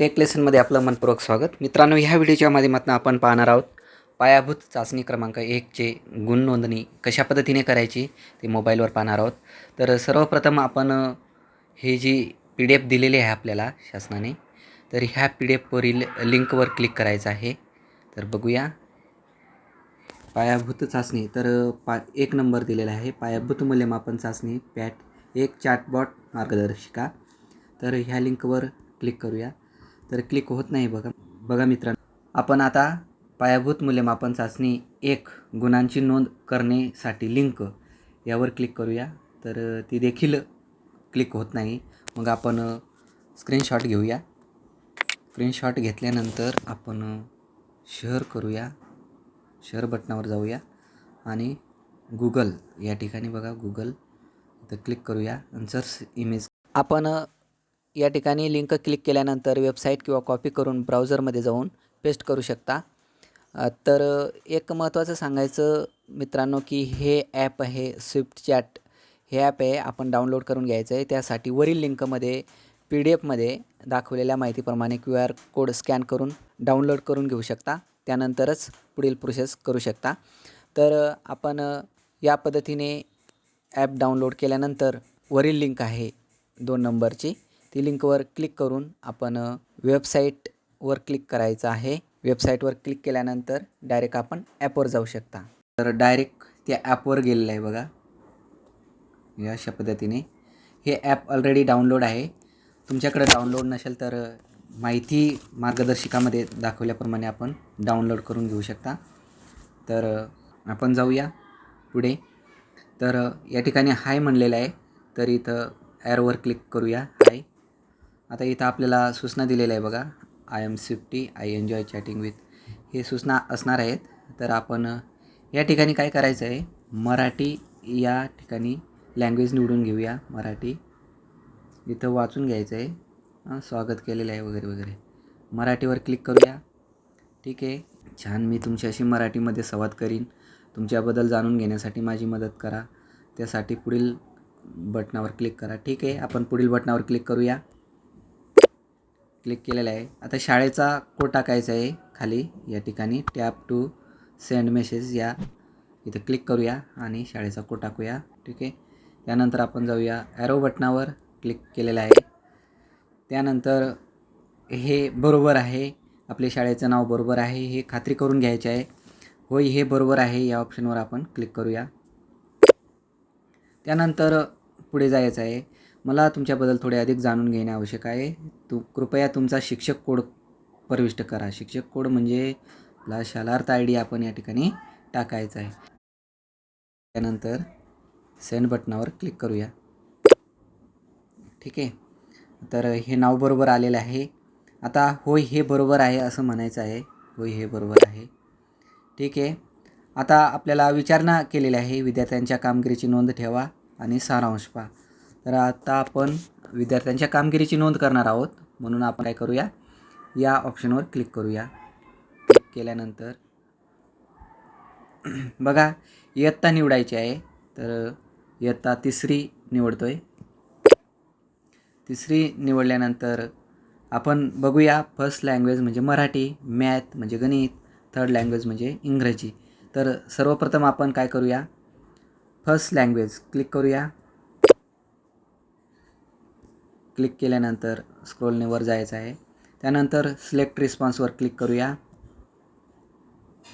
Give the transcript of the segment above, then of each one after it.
Take लेसनमध्ये आपलं मनपूर्वक स्वागत. मित्रांनो ह्या व्हिडिओच्या माध्यमातून आपण पाहणार आहोत पायाभूत चाचणी क्रमांक एकचे गुण नोंदणी कशा पद्धतीने करायची ते मोबाईलवर पाहणार आहोत. तर सर्वप्रथम आपण हे जी पी डी एफ दिलेली आहे आपल्याला शासनाने तर ह्या पी डी एफवरील लिंकवर क्लिक करायचं आहे. तर बघूया. पायाभूत चाचणी तर पा एक नंबर दिलेला आहे. पायाभूत मूल्यमापन चाचणी पॅट एक चॅटबॉट मार्गदर्शिका. तर ह्या लिंकवर क्लिक करूया. तर क्लिक होत नाही बघा. बघा मित्रांनो आपण आता पायाभूत मूल्यमापन चाचणी एक गुणांची नोंद करण्यासाठी लिंक यावर क्लिक करूया. तर ती देखील क्लिक होत नाही. मग आपण स्क्रीनशॉट घेऊया. स्क्रीनशॉट घेतल्यानंतर आपण शेअर करूया. शेअर बटनावर जाऊया. आणि गुगल या ठिकाणी बघा गुगल तर क्लिक करूया. आणि सर्च इमेज आपण या ठिकाणी लिंक क्लिक केल्यानंतर वेबसाईट किंवा कॉपी करून ब्राउझरमध्ये जाऊन पेस्ट करू शकता. तर एक महत्त्वाचं सांगायचं मित्रांनो की हे ॲप आहे स्विफ्ट चॅट हे ॲप आहे आपण डाउनलोड करून घ्यायचं आहे. त्यासाठी वरील लिंकमध्ये पी डी एफमध्ये दाखवलेल्या माहितीप्रमाणे क्यू आर कोड स्कॅन करून डाउनलोड करून घेऊ शकता. त्यानंतरच पुढील प्रोसेस करू शकता. तर आपण या पद्धतीने ॲप डाउनलोड केल्यानंतर वरील लिंक आहे दोन नंबरची ती लिंकवर क्लिक करून आपण वेबसाईटवर क्लिक करायचं आहे. वेबसाईटवर क्लिक केल्यानंतर डायरेक्ट आपण ॲपवर जाऊ शकता. तर डायरेक्ट त्या ॲपवर गेलेलं आहे बघा. या अशा पद्धतीने. हे ॲप ऑलरेडी डाउनलोड आहे. तुमच्याकडे डाउनलोड नसेल तर माहिती मार्गदर्शिकामध्ये दाखवल्याप्रमाणे आपण डाउनलोड करून घेऊ शकता. तर आपण जाऊया पुढे. तर या ठिकाणी हाय म्हणलेलं आहे. तर इथं ॲरवर क्लिक करूया. हाय. आता इथं आपल्याला सूचना दिलेल्या आहे बघा. I am Swifty I enjoy chatting with हे सूचना असणार आहेत. तर आपण या ठिकाणी काय करायचं आहे? मराठी या ठिकाणी लँग्वेज निवडून घेऊया. मराठी. इथं वाचून घ्यायचं आहे. स्वागत केलेलं आहे वगैरे वगैरे. मराठीवर क्लिक करूया. ठीक आहे. छान मी तुमच्याशी मराठीमध्ये संवाद करीन. तुमच्याबद्दल जाणून घेण्यासाठी माझी मदत करा. त्यासाठी पुढील बटनावर क्लिक करा. ठीक आहे. आपण पुढील बटनावर क्लिक करूया. क्लिक केलेला आहे. आता शाळेचा कोड टाकायचा आहे खाली. या ठिकाणी टॅप टू सेंड मेसेज या. इथं क्लिक करूया आणि शाळेचा कोड टाकूया. ठीक आहे? त्यानंतर आपण जाऊया ॲरो बटनावर क्लिक केलेलं आहे. त्यानंतर हे बरोबर आहे. आपल्या शाळेचं नाव बरोबर आहे. हे खात्री करून घ्यायचे आहे. होय हे बरोबर आहे. या ऑप्शनवर आपण क्लिक करूया. त्यानंतर पुढे जायचं आहे. मला तुमच्याबद्दल थोडे अधिक जाणून घेणे आवश्यक आहे. तू कृपया तुमचा शिक्षक कोड प्रविष्ट करा. शिक्षक कोड म्हणजे आपला शालार्थ आय डी आपण या ठिकाणी टाकायचा आहे. त्यानंतर सेंड बटनावर क्लिक करूया. ठीक आहे? तर हे नाव बरोबर आलेलं आहे. आता होय हे बरोबर आहे असं म्हणायचं आहे. होय हे बरोबर आहे. ठीक आहे? आता आपल्याला विचारणा केलेली आहे. विद्यार्थ्यांच्या कामगिरीची नोंद ठेवा आणि सारांश पहा. तर आता आपण विद्यार्थ्यांच्या कामगिरीची नोंद करणार आहोत. म्हणून आपण काय करूया? या ऑप्शनवर क्लिक करूया. क्लिक केल्यानंतर बघा इयत्ता निवडायची आहे. तर इयत्ता तिसरी निवडतो आहे तिसरी निवडल्यानंतर आपण बघूया फर्स्ट लँग्वेज म्हणजे मराठी मॅथ म्हणजे गणित थर्ड लँग्वेज म्हणजे इंग्रजी. तर सर्वप्रथम आपण काय करूया? फर्स्ट लँग्वेज क्लिक करूया. क्लिक केल्यानंतर स्क्रोलने वर जायचं आहे. त्यानंतर सिलेक्ट रिस्पॉन्सवर क्लिक करूया.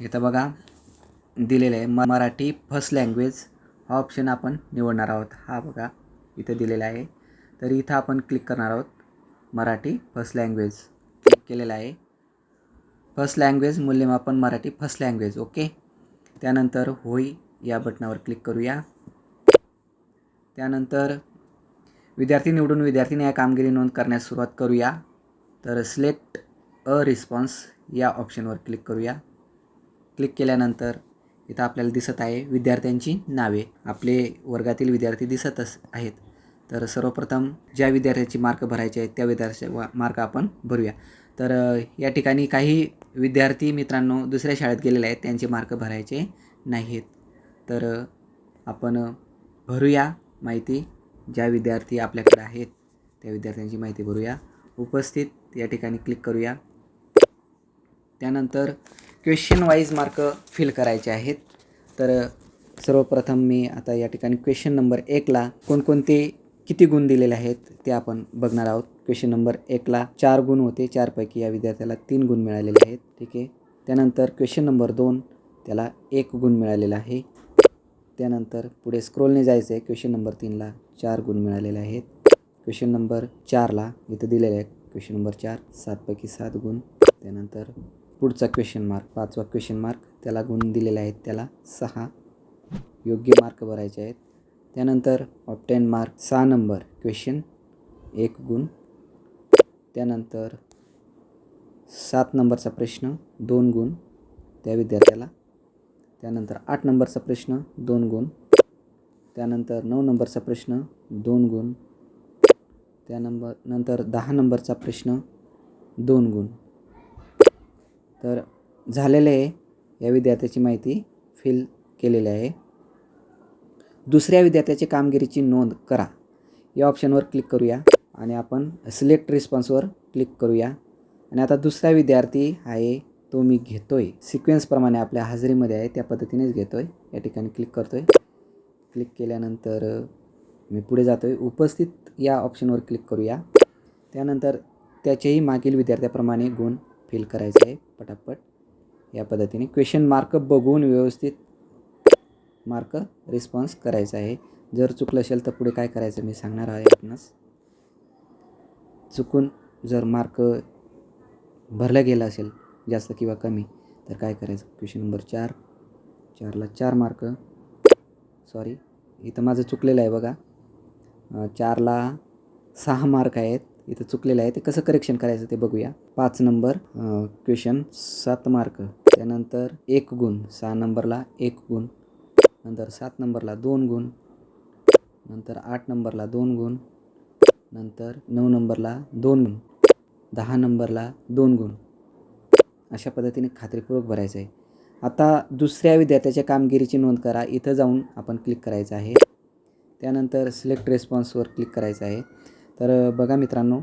इथं बघा दिलेलं आहे म मराठी फर्स्ट लँग्वेज हा ऑप्शन आपण निवडणार आहोत. हा बघा इथं दिलेला आहे. तर इथं आपण क्लिक करणार आहोत. मराठी फर्स्ट लँग्वेज क्लिक केलेलं आहे. फर्स्ट लँग्वेज मूल्यमापन मराठी फर्स्ट लँग्वेज ओके त्यानंतर होई या बटनावर क्लिक करूया. त्यानंतर विद्यार्थी निवडून विद्यार्थीने या कामगिरी नोंद करण्यास सुरुवात करूया. तर सिलेक्ट अ रिस्पॉन्स या ऑप्शनवर क्लिक करूया. क्लिक केल्यानंतर इथं आपल्याला दिसत आहे विद्यार्थ्यांची नावे. आपले वर्गातील विद्यार्थी दिसतच आहेत. तर सर्वप्रथम ज्या विद्यार्थ्याची मार्क भरायचे आहेत त्या विद्यार्थ्याचे मार्क आपण भरूया. तर या ठिकाणी काही विद्यार्थी मित्रांनो दुसऱ्या शाळेत गेलेले आहेत त्यांचे मार्क भरायचे नाहीत तर आपण भरूया माहिती. ज्या विद्यार्थी आपल्याकडे आहेत त्या विद्यार्थ्यांची माहिती भरूया. उपस्थित या ठिकाणी क्लिक करूया. त्यानंतर क्वेश्चन वाईज मार्क फिल करायचे आहेत. तर सर्वप्रथम मी आता या ठिकाणी क्वेश्चन नंबर एकला कोणकोणते किती गुण दिलेले आहेत ते आपण बघणार आहोत. क्वेश्चन नंबर एकला चार गुण होते. चारपैकी या विद्यार्थ्याला तीन गुण मिळालेले आहेत. ठीक आहे? त्यानंतर क्वेश्चन नंबर दोन त्याला एक गुण मिळालेला आहे. त्यानंतर पुढे स्क्रोलने जायचं आहे क्वेश्चन नंबर तीनला चार गुण मिळालेले आहेत. क्वेश्चन नंबर चारला इथं दिलेले आहे क्वेश्चन नंबर चार सातपैकी सात गुण. त्यानंतर पुढचा क्वेश्चन मार्क पाचवा क्वेश्चन मार्क त्याला गुण दिलेले आहेत. त्याला सहा योग्य मार्क भरायचे आहेत. त्यानंतर ऑप्टेन मार्क सहा नंबर क्वेश्चन एक गुण. त्यानंतर सात नंबरचा प्रश्न दोन गुण. त्या विद्यार्थ्याला. त्यानंतर आठ नंबरचा प्रश्न दोन गुण. त्यानंतर नऊ नंबरचा प्रश्न दोन गुण. त्या नंबर नंतर दहा नंबरचा प्रश्न दोन गुण. तर झालेले आहे. या विद्यार्थ्याची माहिती फिल केलेली आहे. दुसऱ्या विद्यार्थ्याची कामगिरीची नोंद करा. या ऑप्शनवर क्लिक करूया आणि आपण सिलेक्ट रिस्पॉन्सवर क्लिक करूया. आणि आता दुसरा विद्यार्थी आहे तो मी घेतो आहे सिक्वेन्सप्रमाणे आपल्या हजेरीमध्ये आहे त्या पद्धतीनेच घेतो आहे या ठिकाणी क्लिक करतो आहे क्लिक केल्यानंतर मी पुढे जातो आहे उपस्थित या ऑप्शनवर क्लिक करूया. त्यानंतर त्याचेही मागील विद्यार्थ्याप्रमाणे गुण फिल करायचे आहे पटापट. या पद्धतीने क्वेश्चन मार्क बघून व्यवस्थित मार्क रिस्पॉन्स करायचा आहे. जर चुकलं असेल तर पुढे काय करायचं मी सांगणार आहे आपणास. चुकून जर मार्क भरला गेला असेल जास्त किंवा कमी तर काय करायचं? क्वेश्चन नंबर चार. चारला चार मार्क सॉरी इथं माझं चुकलेलं आहे बघा. चारला सहा मार्क आहेत. इथं चुकलेलं आहे. ते कसं करेक्शन करायचं ते बघूया. पाच नंबर क्वेश्चन सात मार्क त्यानंतर एक गुण. सहा नंबरला एक गुण. नंतर सात नंबरला दोन गुण. नंतर आठ नंबरला दोन गुण. नंतर नऊ नंबरला दोन गुण. दहा नंबरला दोन गुण. अशा पद्धतीने खात्रीपूर्वक भरायचं आहे. आता दुसऱ्या विद्यार्थ्याच्या कामगिरीची नोंद करा. इथं जाऊन आपण क्लिक करायचं आहे. त्यानंतर सिलेक्ट रेस्पॉन्सवर क्लिक करायचं आहे. तर बघा मित्रांनो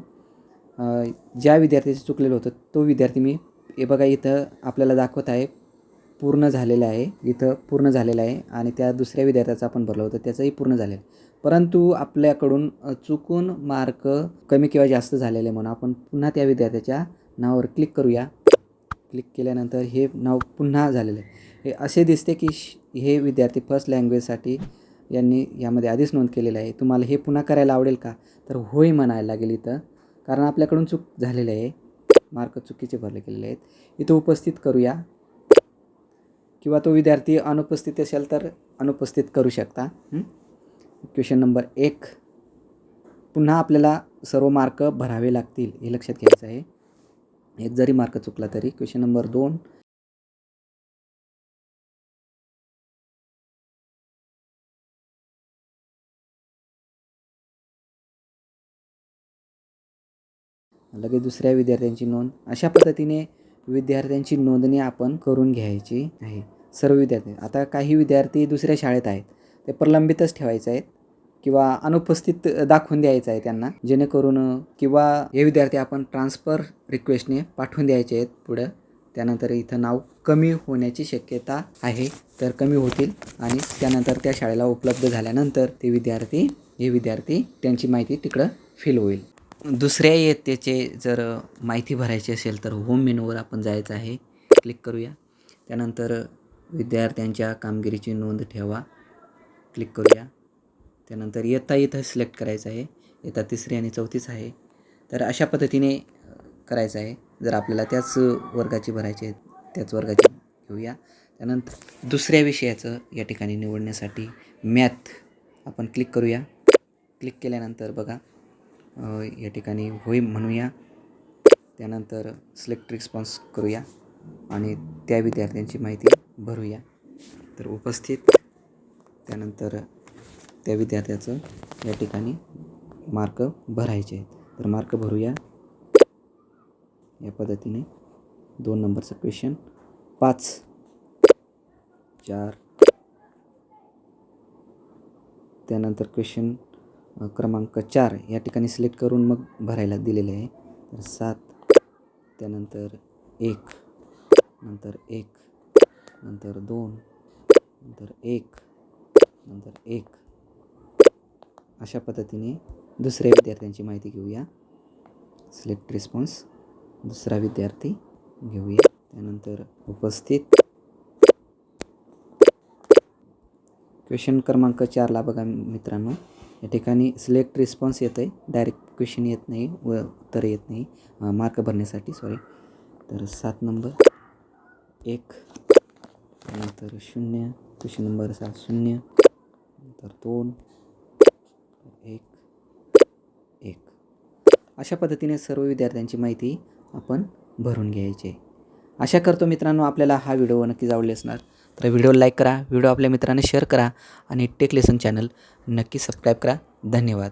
ज्या विद्यार्थ्याचं चुकलेलं होतं तो विद्यार्थी मी हे बघा इथं आपल्याला दाखवत आहे पूर्ण झालेलं आहे. इथं पूर्ण झालेलं आहे आणि त्या दुसऱ्या विद्यार्थ्याचं आपण भरलं होतं त्याचंही पूर्ण झालेलं परंतु आपल्याकडून चुकून मार्क कमी किंवा जास्त झालेले म्हणून आपण पुन्हा त्या विद्यार्थ्याच्या नावावर क्लिक करूया. क्लिक केल्यानंतर हे नाव पुन्हा झालेलं आहे. हे असे दिसते की श- हे विद्यार्थी फर्स्ट लँग्वेजसाठी यांनी यामध्ये आधीच नोंद केलेलं आहे. तुम्हाला हे पुन्हा करायला आवडेल का? तर होय म्हणायला लागेल इथं. कारण आपल्याकडून चूक झालेली आहे. मार्क चुकीचे भरले गेलेले आहेत. इथं उपस्थित करूया. किंवा तो विद्यार्थी अनुपस्थित असेल तर अनुपस्थित करू शकता. क्वेश्चन नंबर एक. पुन्हा आपल्याला सर्व मार्क भरावे लागतील हे लक्षात घ्यायचं आहे. एक जरी मार्क चुकला तरी क्वेश्चन नंबर दोन. लगेच दुसऱ्या विद्यार्थ्यांची नोंद. अशा पद्धतीने विद्यार्थ्यांची नोंदणी आपण करून घ्यायची आहे. सर्व विद्यार्थी आता काही विद्यार्थी दुसऱ्या शाळेत आहेत. ते प्रलंबितच ठेवायचे आहेत. किंवा अनुपस्थित दाखवून द्यायचं आहे त्यांना. जेणेकरून किंवा हे विद्यार्थी आपण ट्रान्सफर रिक्वेस्टने पाठवून द्यायचे आहेत पुढं. त्यानंतर इथं नाव कमी होण्याची शक्यता आहे तर कमी होतील. आणि त्यानंतर त्या शाळेला उपलब्ध झाल्यानंतर ते विद्यार्थी हे विद्यार्थी त्यांची माहिती तिकडं फिल होईल. दुसऱ्या इयत्तेचे जर माहिती भरायची असेल तर होम मेनूवर आपण जायचं आहे. क्लिक करूया. त्यानंतर विद्यार्थ्यांच्या कामगिरीची नोंद ठेवा. क्लिक करूया. त्यानंतर इयत्ता इथं सिलेक्ट करायचं आहे. इयत्ता तिसरी आणि चौथीच आहे. तर अशा पद्धतीने करायचं आहे. जर आपल्याला त्याच वर्गाची भरायची आहे त्याच वर्गाची घेऊया. त्यानंतर दुसऱ्या विषयाचं या ठिकाणी निवडण्यासाठी मॅथ आपण क्लिक करूया. क्लिक केल्यानंतर बघा या ठिकाणी होय म्हणूया. त्यानंतर सिलेक्ट रिस्पॉन्स करूया आणि त्या विद्यार्थ्यांची माहिती भरूया. तर उपस्थित. त्यानंतर त्या विद्यार्थ्याचं या ठिकाणी मार्क भरायचे आहेत. तर मार्क भरूया. या पद्धतीने दोन नंबरचं क्वेश्चन पाच चार त्यानंतर क्वेश्चन क्रमांक चार या ठिकाणी सिलेक्ट करून मग भरायला दिलेले आहे. तर सात त्यानंतर एक नंतर एक नंतर दोन नंतर एक नंतर एक अशा पद्धतीने दुसऱ्या विद्यार्थ्यांची माहिती घेऊया. सिलेक्ट रिस्पॉन्स दुसरा विद्यार्थी घेऊया. त्यानंतर उपस्थित. क्वेश्चन क्रमांक चारला बघा मित्रांनो. या ठिकाणी सिलेक्ट रिस्पॉन्स येतं आहे डायरेक्ट क्वेश्चन येत नाही व उत्तर येत नाही. मार्क भरण्यासाठी सॉरी तर सात नंबर एक. नंतर शून्य. क्वेश्चन नंबर सात शून्य. नंतर दोन. एक एक. अशा पद्धतीने सर्व विद्यार्थ्यांची माहिती आपण भरून घ्यायची. आशा करतो मित्रांनो आपल्याला हा व्हिडिओ नक्कीच आवडले असणार. तर व्हिडिओ लाईक करा व्हिडिओ आपल्या मित्रांना शेअर करा आणि टेक लेसन चॅनल नक्की सबस्क्राईब करा. धन्यवाद.